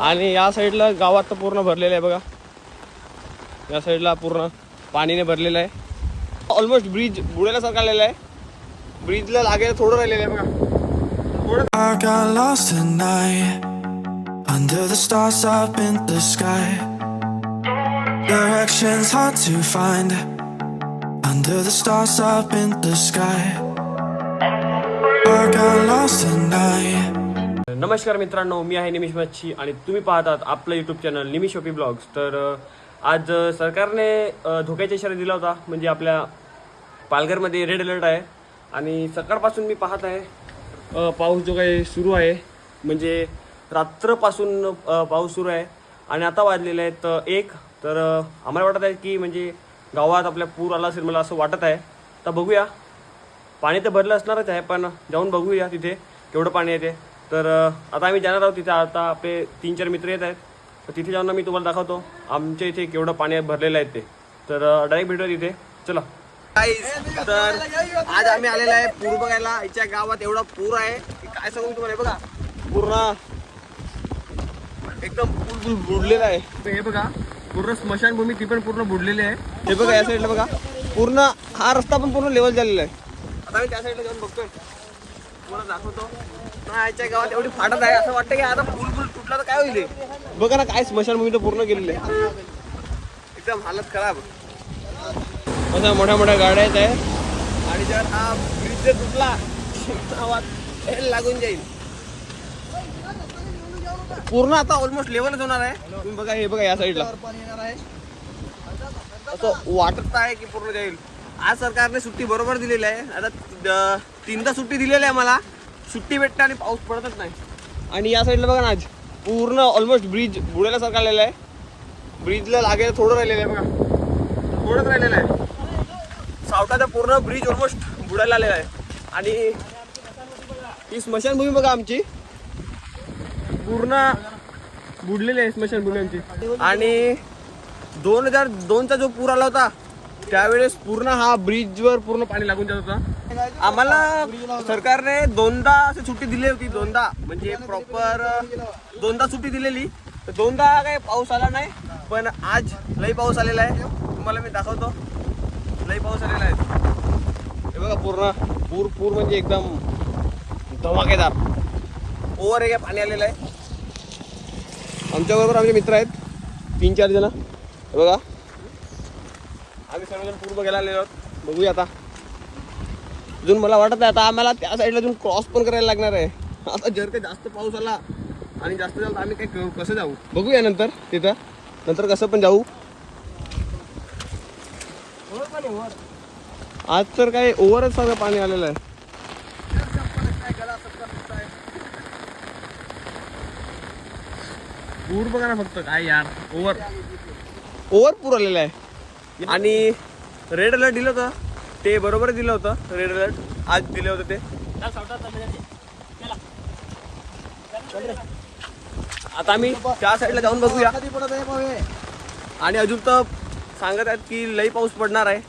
आणि या साईडला गावात तर पूर्ण भरलेलं आहे बघा. या साईडला पूर्ण पाणीने भरलेलं आहे. ऑलमोस्ट ब्रिज बुडायला आलेला आहे. ब्रिजला लागेल थोडं राहिलेलं आहे बघा. थोडं नमस्कार मित्रांनो मी आहे निमिष मच्छी आणि तुम्ही पाहतात आपलं YouTube channel Nimish OP blogs. तर आज सरकारने धोक्याचा इशारा दिला होता म्हणजे आपल्या पालघरमध्ये रेड अलर्ट आहे आणि सकाळपासून मी पाहत आहे पाऊस जो काही सुरू आहे म्हणजे रात्रपासून पाऊस सुरू आहे आणि आता वाजलेले आहेत तर एक. तर आम्हाला वाटत आहे की म्हणजे गावात आपल्या पूर आला असेल मला असं वाटत आहे. तर बघूया. पाणी तर भरलं असणारच आहे पण जाऊन बघूया तिथे केवढं पाणी येते तर आता आम्ही जाणार आहोत तिथे. आता आपले तीन चार मित्र येत आहेत. तर तिथे जाऊन मी तुम्हाला दाखवतो. आमच्या इथे केवढं पाणी भरलेलं आहे ते. तर डायरेक्ट भेटूया तिथे. चला. तर आज आम्ही आलेलो आहे पूर बघायला. आईच्या गावात एवढा पूर आहे की काय सांगू तुम्हाला हे बघा. पूर्ण एकदम पूल बुडलेला आहे. हे बघा पूर्ण स्मशानभूमी ती पण पूर्ण बुडलेली आहे. हे बघा या साईडला बघा. पूर्ण हा रस्ता पण पूर्ण लेवल झालेला आहे. आता मी त्या साईडला जाऊन बघतोय. तुम्हाला दाखवतो. आजच्या गावात एवढी फाटत आहे असं वाटतं की आता तुटला तर काय होईल? बघा ना काय स्मशानभूमी तर पूर्ण गेलेली. आहे एकदम हालत खराब. मोठ्या मोठ्या गाड्या येत आहे आणि जर हा ब्रिज जर तुटला गावात लागून जाईल. पूर्ण आता ऑलमोस्ट लेवलच होणार आहे. तुम्ही बघा हे बघा या साईडला असं वाटत आहे की पूर्ण जाईल. आज सरकारने सुट्टी बरोबर दिलेली आहे. आता तीनदा सुट्टी दिलेली आहे मला. सुट्टी भेटते आणि पाऊस पडतच नाही. आणि या साईडला बघा ना आज पूर्ण ऑलमोस्ट ब्रिज बुडायला आलेला आहे. ब्रिजला लागेल थोडं राहिलेलं आहे बघा. थोडंच राहिलेलं आहे. सावटाचा पूर्ण ब्रिज ऑलमोस्ट बुडायला आलेला आहे. आणि ही स्मशानभूमी बघा आमची. पूर्ण बुडलेली आहे स्मशानभूमी आमची. आणि दोन हजार दोनचा जो पूर आला होता त्यावेळेस पूर्ण हा ब्रिजवर पूर्ण पाणी लागून जात होता. आम्हाला सरकारने दोनदा अशी सुट्टी दिली होती दोनदा. म्हणजे प्रॉपर दोनदा सुट्टी दिलेली. तर दोनदा काही पाऊस आला नाही पण आज लई पाऊस आलेला आहे. तुम्हाला मी दाखवतो. लई पाऊस आलेला आहे. हे बघा पूर्ण पूर पूर म्हणजे एकदम धमाकेदार. ओव्हर एरिया पाणी आलेलं आहे. आमच्याबरोबर आमचे मित्र आहेत. तीन चार जण. हे बघा. आम्ही सर्वजण पूर बघायला आलेलो आहोत. बघूया आता. अजून मला वाटत आहे आता आम्हाला त्या साईडला अजून क्रॉस पण करायला लागणार आहे. आता जर काही जास्त पाऊस आला आणि जास्त झाला तर आम्ही काय क- कसं जाऊ? बघूया नंतर तिथं. नंतर कसं पण जाऊ. आज तर काय ओव्हरच सगळं पाणी आलेलं आहे. पूर बघा ना फक्त. काय यार ओव्हर ओव्हर पूर आलेला आहे. आणि रेड अलर्ट दिलं होतं. ते बरोबर दिलं होतं रेड अलर्ट आज दिले होते ते. आता आम्ही त्या साईडला जाऊन बघूया. आणि अजून तर सांगत आहेत की लई पाऊस पडणार आहे.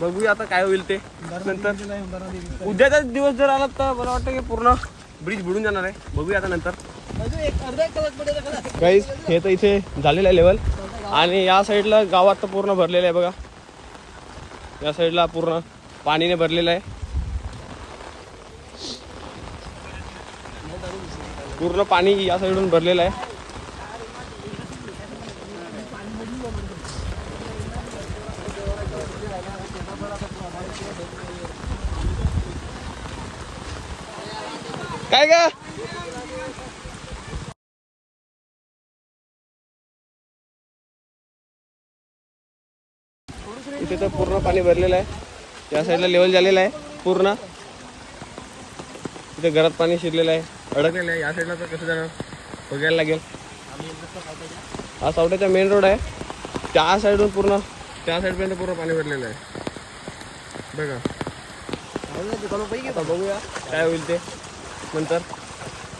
बघूया आता काय होईल ते. नंतर. उद्याचा दिवस जर आला तर मला वाटतं की पूर्ण ब्रिज बुडून जाणार आहे. बघूया आता नंतर. गाईज हे तर इथे झालेलं आहे लेवल आणि या साईडला गावात तर पूर्ण भरलेलं आहे बघा. या साईडला पूर्ण पाणीने भरलेलं आहे. पूर्ण पाणी या साईडून भरलेलं आहे. काय का इथे तर पूर्ण पाणी भरलेलं आहे. या साईडला लेवल झालेलं आहे पूर्ण. इथे घरात पाणी शिरलेलं आहे अडकलेलं आहे. या साईडला तर कसं जाणार? बघायला लागेल. हा सावट्याचा मेन रोड आहे. त्या साईडून पूर्ण त्या साईडपर्यंत पूर्ण पाणी भरलेलं आहे. बघा. बघूया काय होईल ते नंतर.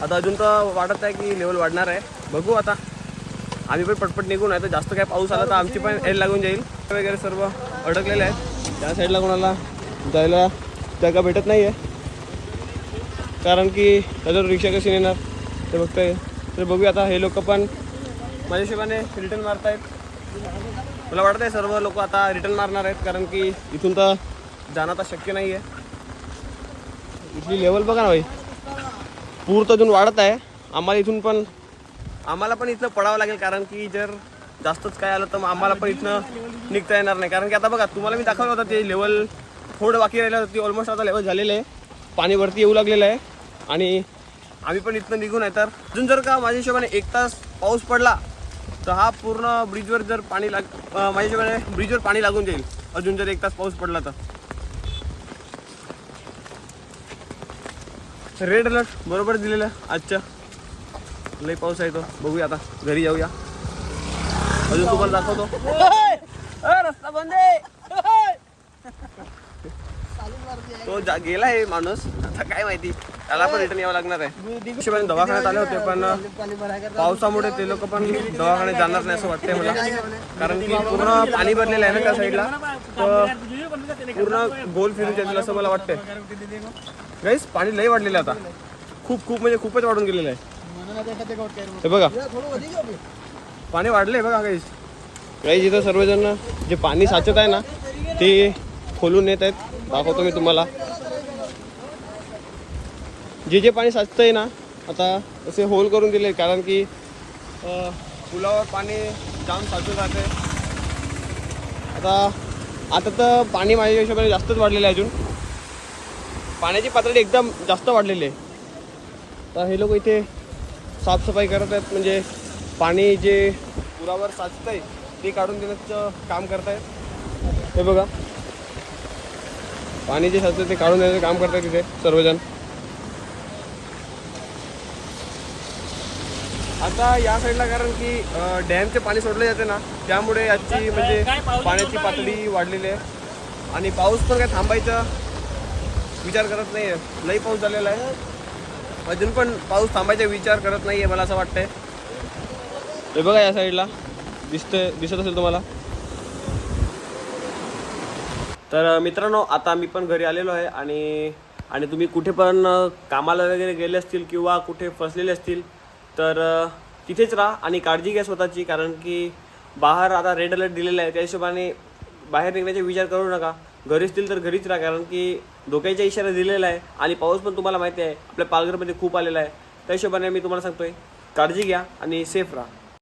आता अजून तर वाटत आहे की लेवल वाढणार आहे. बघू आता. आम्ही पण पटपट निघून आहे. तर जास्त काय पाऊस आला तर आमची पण एड लागून जाईल. वगैरे सर्व अडकलेले आहेत. त्या साईडला कोणाला जायला जागा भेटत नाही आहे कारण की त्याच्यावर रिक्षा कशी नेणार? ते बघताय. तर बघूया आता हे लोक पण माझ्या हिशोबाने रिटर्न मारतायत. मला वाटतं आहे सर्व लोक आता रिटर्न मारणार आहेत. कारण की इथून तर जाणं तर शक्य नाही आहे इथली लेवल बघा ना भाई. पूर तर अजून वाढत आहे. आम्हाला इथून पण आम्हाला पण इथनं पडावं लागेल कारण की जर जास्तच काय आलं तर मग आम्हाला पण इथनं निघता येणार नाही. कारण की आता बघा तुम्हाला मी दाखवलं होतं ते लेवल थोडं बाकी राहिलं होतं ते ऑलमोस्ट आता लेवल झालेलं आहे. पाणी वरती येऊ लागलेलं आहे. आणि आम्ही पण इथनं निघून आहे तर अजून जर का माझ्या हिशोबाने एक तास पाऊस पडला तर हा पूर्ण ब्रिजवर जर पाणी लाग माझ्या हिशोबाने ब्रिजवर पाणी लागून जाईल. अजून जर एक तास पाऊस पडला तर. रेड अलर्ट बरोबर दिलेलं आहे आजच्या. लई पाऊस आहे तो बघूया आता. घरी जाऊया. अजून तुम्हाला दाखवतो. रस्ता बंद आहे. तो जा गेलाय माणूस. आता काय माहिती? त्याला पण रिटर्न यावं लागणार आहे. दवाखान्यात आले होते पण पावसामुळे ते लोक पण दवाखान्यात जाणार नाही असं वाटतंय मला. कारण की पूर्ण पाणी भरलेलं आहे ना त्या साईडला. तर पूर्ण गोल फिरून जातील असं मला वाटतंय. गाईस पाणी लई वाढलेलं आहे आता. खूप खूप म्हणजे खूपच वाढून गेलेलं आहे. हे बघा. पाणी वाढले बघा गाईस गाईस इथं सर्वजण जे पाणी साचत आहे ना ते खोलून येत आहेत. दाखवतो मी तुम्हाला. जे जे पाणी साचतंय ना आता असे होल करून दिले कारण की पुलावर पाणी जाम साचून राहते आता आता तर पाणी माझ्या हिशोबाने जास्तच वाढलेलं आहे अजून. पाण्याची पातळी एकदम जास्त वाढलेली आहे. तर हे लोक इथे साफसफाई करत आहेत म्हणजे पाणी जे पुरावर साचतंय ते काढून देण्याचं काम करत आहेत हे बघा. पाणी जे साचतं ते काढून देण्याचं काम करत आहेत तिथे सर्वजण. आता या साईडला कारण की डॅमचे पाणी सोडले जाते ना त्यामुळे याची म्हणजे पाण्याची पातळी वाढलेली आहे. आणि पाऊस पण काय थांबायचा विचार करत नाही आहे लई पाऊस झालेला आहे. अजून पण पाऊस थांबायचा विचार करत नाही आहे मला असं वाटतंय. हे बघा या साईडला. दिसतंय दिसत असेल तुम्हाला? तर मित्रांनो आता मी पण घरी आलेलो आहे आणि आणि तुम्ही कुठे पण कामाला वगैरे गेले असतील किंवा कुठे फसलेले असतील तर तिथेच राहा आणि काळजी घ्या स्वतःची कारण की बाहेर आता रेड अलर्ट दिलेला आहे. त्या हिशोबाने बाहेर निघण्याचा विचार करू नका. घरी असतील तर घरीच राहा कारण की धोक्याचा इशारा दिलेला आहे. आणि पाऊस पण तुम्हाला माहिती आहे. आपल्या पालघरमध्ये खूप आलेला आहे. त्या हिशोबाने मी तुम्हाला सांगतोय काळजी घ्या आणि सेफ राहा.